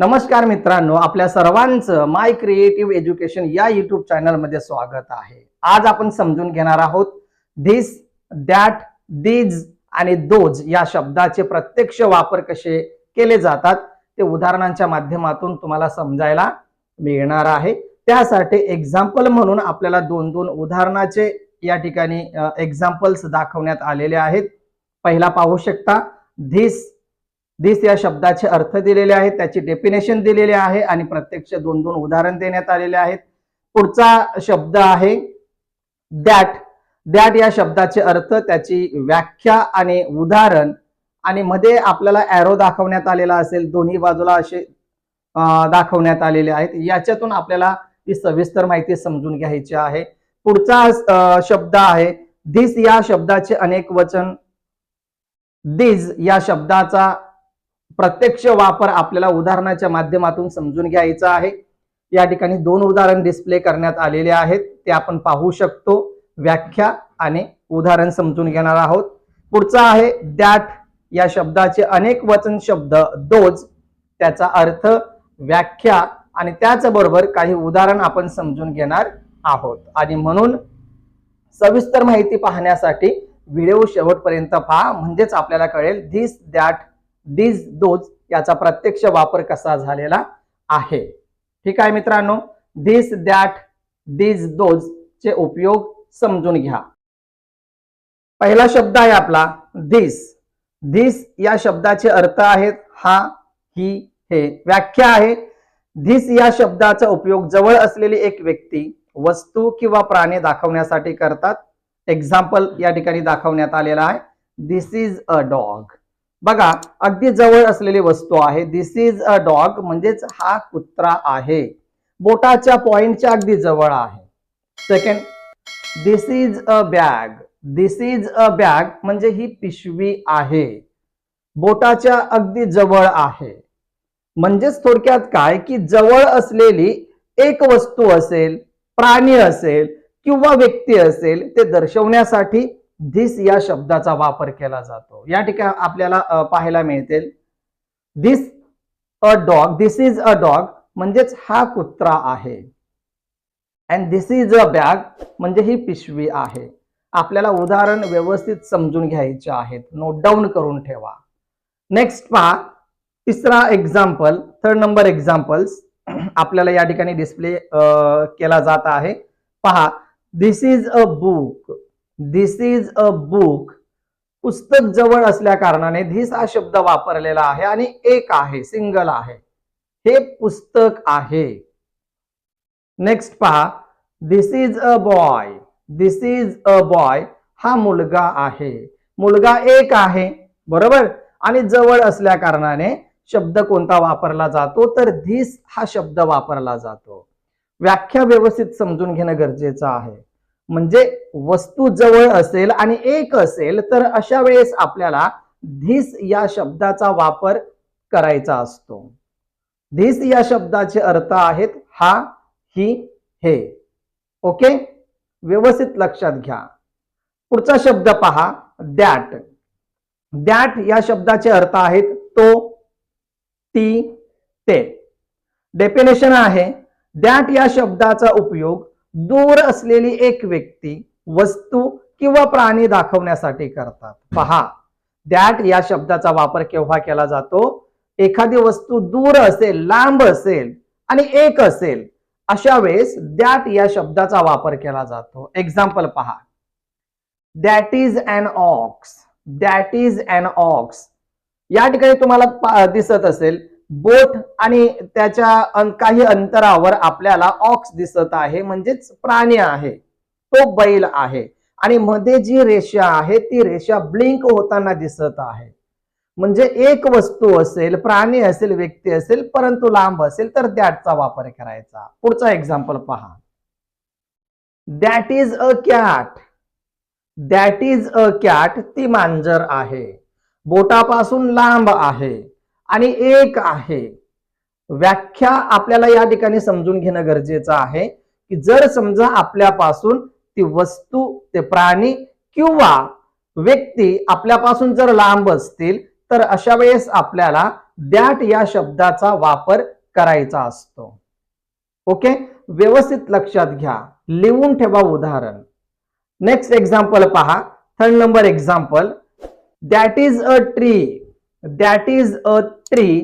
नमस्कार मित्रांनो आपल्या सर्वांचं माय क्रिएटिव्ह एज्युकेशन या युट्यूब चॅनलमध्ये स्वागत आहे. आज आपण समजून घेणार आहोत धिस दॅट दीज आणि दोज या शब्दाचे प्रत्यक्ष वापर कसे केले जातात ते उदाहरणांच्या माध्यमातून तुम्हाला समजायला मिळणार आहे. त्यासाठी एक्झाम्पल म्हणून आपल्याला दोन दोन उदाहरणाचे या ठिकाणी एक्झाम्पल्स दाखवण्यात आलेले आहेत. पहिला पाहू शकता धिस दिस या शब्दाचे अर्थ दिलेले आहेत त्याची डेफिनेशन दिलेली आहे आणि प्रत्यक्ष दोन दोन उदाहरण देण्यात आलेले आहेत. पुढचा शब्द आहे दॅट दॅट या शब्दाचे अर्थ त्याची व्याख्या आणि उदाहरण आणि मध्ये आपल्याला ॲरो दाखवण्यात आलेला असेल दोन्ही बाजूला असे दाखवण्यात आलेले आहेत. याच्यातून आपल्याला ही सविस्तर माहिती समजून घ्यायची आहे. पुढचा शब्द आहे दिस या शब्दाचे अनेक वचन दिस या शब्दाचा प्रत्यक्ष वापर आपल्याला उदाहरणाच्या माध्यमातून समजून घ्यायचा आहे. या ठिकाणी दोन उदाहरण डिस्प्ले करण्यात आलेले आहेत. ते आपण पाहू शकतो. व्याख्या आणि उदाहरण समजून घेणार आहोत. पुढचा आहे दॅट या शब्दाचे अनेक वचन शब्द दोज त्याचा अर्थ व्याख्या आणि त्याचबरोबर काही उदाहरण आपण समजून घेणार आहोत. आणि म्हणून सविस्तर माहिती पाहण्यासाठी व्हिडिओ शेवटपर्यंत पहा. म्हणजेच आपल्याला कळेल धिस दॅट दिस दोज याचा प्रत्यक्ष वापर कसा झालेला आहे? ठीक आहे मित्रांनो दिस दॅट दिस दोज चे उपयोग समजून घ्या. पहिला शब्द आहे आपला दिस दिस या शब्दाचे अर्थ आहेत हा ही हे. व्याख्या आहे धिस या शब्दाचा उपयोग जवळ असलेली एक व्यक्ती वस्तू किंवा प्राणी दाखवण्यासाठी करतात. एक्झाम्पल या ठिकाणी दाखवण्यात आलेला आहे. दिस इज अ डॉग बघा अगदी जवळ असलेली वस्तू आहे. दिस इज अ डॉग म्हणजेच हा कुत्रा आहे. बोटाच्या पॉइंटच्या अगदी जवळ आहे. Second this is a bag this is a bag म्हणजे ही पिशवी आहे. बोटाच्या अगदी जवळ आहे. म्हणजेच थोडक्यात काय? की जवळ असलेली एक वस्तू असेल प्राणी असेल किंवा व्यक्ती असेल ते दर्शवण्यासाठी धिस या शब्दाचा वापर केला जातो. या ठिकाणी आपल्याला पाहायला मिळते this a dog this is a dog म्हणजेच हा कुत्रा आहे. And this is a bag म्हणजे ही पिशवी आहे. आपल्याला उदाहरण व्यवस्थित समजून घ्यायचे आहेत. नोट डाऊन करून ठेवा. नेक्स्ट पहा. तिसरा एक्झाम्पल थर्ड नंबर एक्झाम्पल्स आपल्याला या ठिकाणी डिस्प्ले केला जात आहे. पहा. This is a book this is a book पुस्तक जवळ असल्या कारणाने धिस हा शब्द वापरलेला आहे आणि एक आहे सिंगल आहे. हे पुस्तक आहे. नेक्स्ट पहा. This is a boy this is a boy हा मुलगा आहे. मुलगा एक आहे. बरोबर? आणि जवळ असल्या कारणाने शब्द कोणता वापरला जातो? तर धिस हा शब्द वापरला जातो. व्याख्या व्यवस्थित समजून घेणं गरजेचं आहे. म्हणजे वस्तू जवळ असेल आणि एक असेल तर अशा वेळेस आपल्याला धिस या शब्दाचा वापर करायचा असतो. धिस या शब्दाचे अर्थ आहेत हा ही हे. ओके? व्यवस्थित लक्षात घ्या. पुढचा शब्द पहा दॅट. दॅट या शब्दाचे अर्थ आहेत तो ती ते. डेफिनेशन आहे दॅट या शब्दाचा उपयोग दूर असलेली एक व्यक्ती वस्तू किंवा प्राणी दाखवण्यासाठी करतात. पहा दॅट या शब्दाचा वापर केव्हा केला जातो? एखादी वस्तू दूर असेल लांब असेल आणि एक असेल अशा वेळेस दॅट या शब्दाचा वापर केला जातो. एक्झाम्पल पहा. That is an ox that is an ox या ठिकाणी तुम्हाला दिसत असेल बोट आणि त्याच्या काही अंतरावर आपल्याला ऑक्स दिसत आहे म्हणजेच प्राणी आहे. तो बैल आहे. आणि मध्ये जी रेषा आहे ती रेषा ब्लिंक होताना दिसत आहे. म्हणजे एक वस्तू असेल प्राणी असेल व्यक्ती असेल परंतु लांब असेल तर दॅटचा वापर करायचा. पुढचा एक्झाम्पल पहा. That is a cat that is a cat ती मांजर आहे. बोटापासून लांब आहे. आणि एक आहे. व्याख्या आपल्याला या ठिकाणी समजून घेणं गरजेचं आहे की जर समजा आपल्यापासून ती वस्तू ते प्राणी किंवा व्यक्ती आपल्यापासून जर लांब असतील तर अशा वेळेस आपल्याला दॅट या शब्दाचा वापर करायचा असतो. ओके? व्यवस्थित लक्षात घ्या. लिहून ठेवा उदाहरण. नेक्स्ट एक्झाम्पल पहा. Third number example that is a tree that is a tree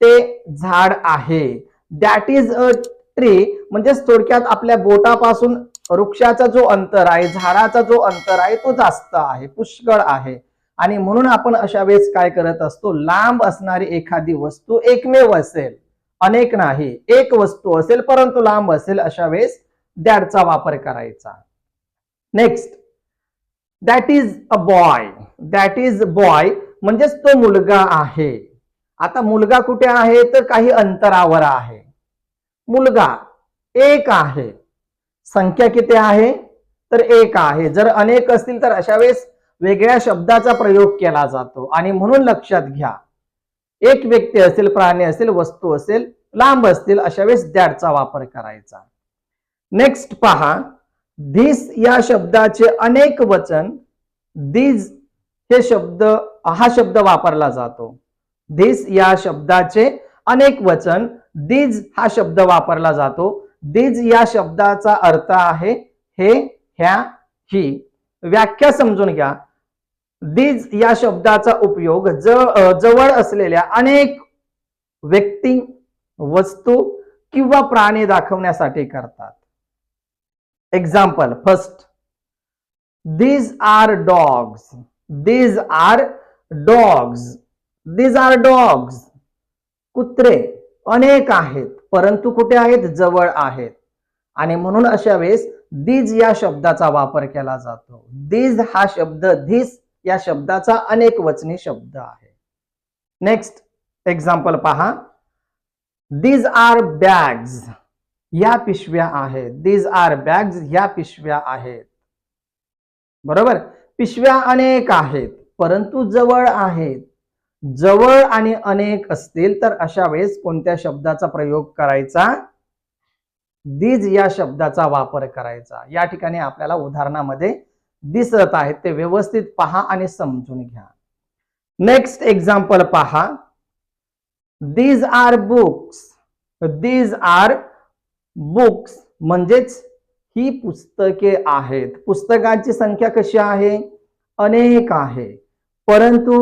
ते झाड आहे. दॅट इज अ ट्री म्हणजे थोडक्यात आपल्या बोटापासून वृक्षाचा जो अंतर आहे झाडाचा जो अंतर आहे तो जास्त आहे पुष्कळ आहे. आणि म्हणून आपण अशा वेळेस काय करत असतो लांब असणारी एखादी वस्तू एकमेव असेल अनेक नाही एक वस्तू असेल परंतु लांब असेल अशा वेळेस दॅटचा वापर करायचा. Next that is a boy that is boy म्हणजेच तो मुलगा आहे. आता मुलगा कुठे आहे? तर काही अंतरावर आहे. मुलगा एक आहे. संख्या किती आहे? तर एक आहे. जर अनेक असतील तर अशा वेळेस वेगळ्या शब्दाचा प्रयोग केला जातो. आणि म्हणून लक्षात घ्या. एक व्यक्ती असेल प्राणी असेल वस्तू असेल लांब असतील अशा वेळेस दॅटचा वापर करायचा. नेक्स्ट पहा. धीस या शब्दाचे अनेक वचन. दीज हे शब्द हा शब्द वापरला जातो. दिस या शब्दाचे अनेक वचन दिज हा शब्द वापरला जातो. दिज या शब्दाचा अर्थ आहे हे ह्या ही. व्याख्या समजून घ्या. दिज या शब्दाचा उपयोग ज जवळ असलेल्या अनेक व्यक्ती वस्तू किंवा प्राणी दाखवण्यासाठी करतात. Example first these are dogs these are dogs. These are dogs. कुत्रे. अनेक आहेत परंतु कुठे आहेत? जवळ आहेत. आणि म्हणून अशा वेळेस दीज या शब्दाचा वापर केला जातो. दीज हा शब्द धीस या शब्दाचा अनेक वचनी शब्द आहे. नेक्स्ट एक्झाम्पल पहा. दीज आर बॅग्स या पिशव्या आहेत. दीज आर बॅग्स ह्या पिशव्या आहेत. बरोबर? पिशव्या अनेक आहेत. परंतु जवळ आहेत. जवळ आणि अनेक असतील तर अशा वेळेस कोणत्या शब्दाचा प्रयोग करायचा? दीज या शब्दाचा वापर करायचा. या ठिकाणी आपल्याला उदाहरणामध्ये दिसत आहेत. ते व्यवस्थित पहा आणि समजून घ्या. नेक्स्ट एक्झाम्पल पहा. These are books these are books म्हणजेच ही पुस्तके आहेत. पुस्तकांची संख्या कशी आहे? अनेक आहे. परंतु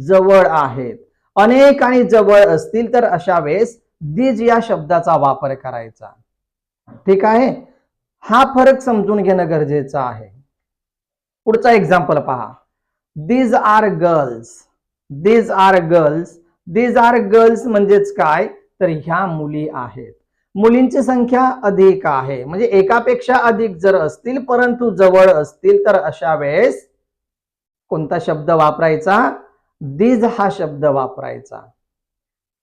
जवळ आहेत. अनेक आणि जवळ असतील तर अशा वेळेस दीज या शब्दाचा वापर करायचा. ठीक आहे? हा फरक समजून घेणं गरजेचं आहे. पुढचा एक्झाम्पल पहा. These are girls these are girls these are girls म्हणजेच काय? तर ह्या मुली आहेत. मुलींची संख्या अधिक आहे. म्हणजे एकापेक्षा अधिक जर असतील परंतु जवळ असतील तर अशा वेळेस कोणता शब्द वापरायचा? दीज हा शब्द वापरायचा.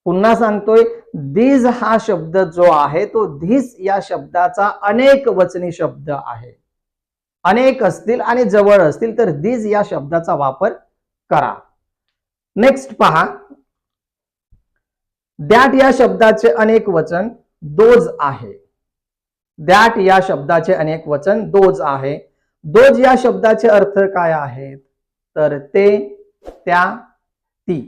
पुन्हा सांगतोय दीज हा शब्द जो आहे तो धीस या शब्दाचा अनेक वचनी शब्द आहे. अनेक असतील आणि जवळ असतील तर दीज या शब्दाचा वापर करा. नेक्स्ट पहा. दॅट या शब्दाचे अनेक वचन दोज आहे. दॅट या शब्दाचे अनेक वचन दोज आहे. दोज या शब्दाचे अर्थ काय आहेत? तर ते त्या ती.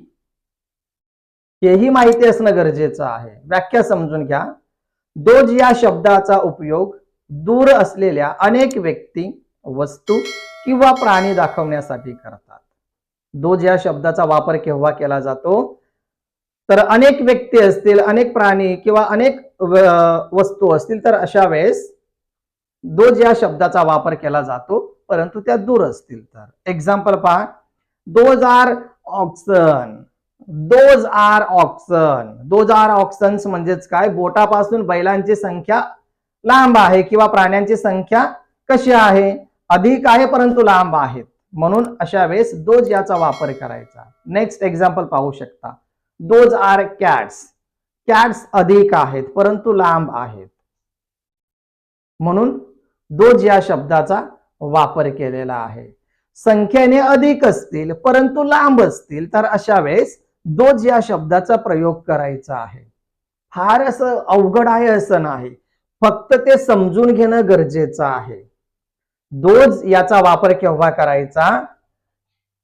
हेही माहिती असणं गरजेचं आहे. व्याख्या समजून घ्या. दोज या शब्दाचा उपयोग दूर असलेल्या अनेक व्यक्ती वस्तू किंवा प्राणी दाखवण्यासाठी करतात. दोज या शब्दाचा वापर केव्हा केला जातो? तर अनेक व्यक्ती असतील अनेक प्राणी किंवा अनेक वस्तू असतील तर अशा वेळेस दोज या शब्दाचा वापर केला जातो. परंतु त्या दूर असतील तर. एक्झाम्पल पहा. Those are oxen those are oxen those are oxens म्हणजेच काय? बोटापासून बैलांची संख्या लांब आहे किंवा प्राण्यांची संख्या कशी आहे? अधिक आहे परंतु लांब आहेत. म्हणून अशा वेळेस दोज याचा वापर करायचा. नेक्स्ट एक्झाम्पल पाहू शकता. दोज आर कॅट्स कॅट्स अधिक आहेत परंतु लांब आहेत. म्हणून दोज या शब्दाचा वापर केलेला आहे. संख्येने अधिक असतील परंतु लांब असतील तर अशा वेळेस दोज या शब्दाचा प्रयोग करायचा आहे. फार असं अवघड आहे असं नाही फक्त ते समजून घेणं गरजेचं आहे. दोज याचा वापर केव्हा करायचा?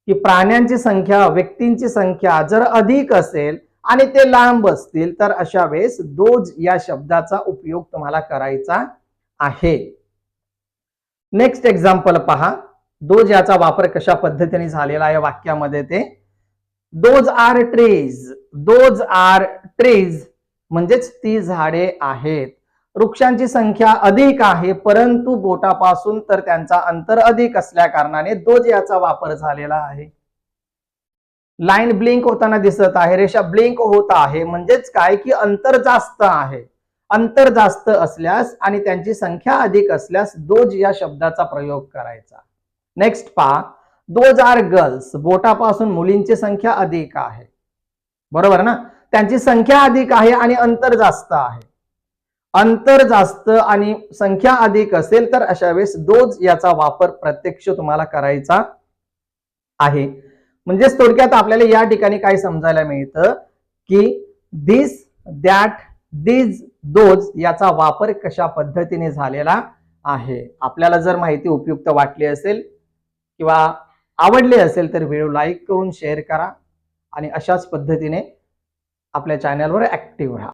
की प्राण्यांची संख्या व्यक्तींची संख्या जर अधिक असेल आणि ते लांब असतील तर अशा वेळेस दोज या शब्दाचा उपयोग तुम्हाला करायचा आहे. नेक्स्ट एक्झाम्पल पहा. दोज याचा वापर कशा पद्धतीने झालेला आहे वाक्यामध्ये ते? Those are trees those are trees म्हणजेच ती झाडे आहेत. वृक्षांची संख्या अधिक आहे परंतु बोटापासून तर त्यांचा अंतर अधिक असल्या कारणाने दोज याचा वापर झालेला आहे. लाईन ब्लिंक होताना दिसत आहे रेषा ब्लिंक होत आहे म्हणजेच काय की अंतर जास्त आहे. अंतर जास्त असल्यास आणि त्यांची संख्या अधिक असल्यास दोज या शब्दाचा प्रयोग करायचा. नेक्स्ट पहा. Those R girls. बोटापासून मुलींची संख्या अधिक आहे. बरोबर ना? त्यांची संख्या अधिक आहे आणि अंतर जास्त आहे. अंतर जास्त आणि संख्या अधिक असेल तर अशा वेळेस दोज याचा वापर प्रत्यक्ष तुम्हाला करायचा आहे. म्हणजेच थोडक्यात आपल्याला या ठिकाणी काय समजायला मिळतं की दिस दॅट दीज दोज याचा वापर कशा पद्धतीने झालेला आहे? आपल्याला जर माहिती उपयुक्त वाटली असेल किंवा आवडली असेल तर व्हिडिओ लाईक करून शेअर करा आणि अशाच पद्धतीने आपल्या चॅनलवर ॲक्टिव्ह राहा.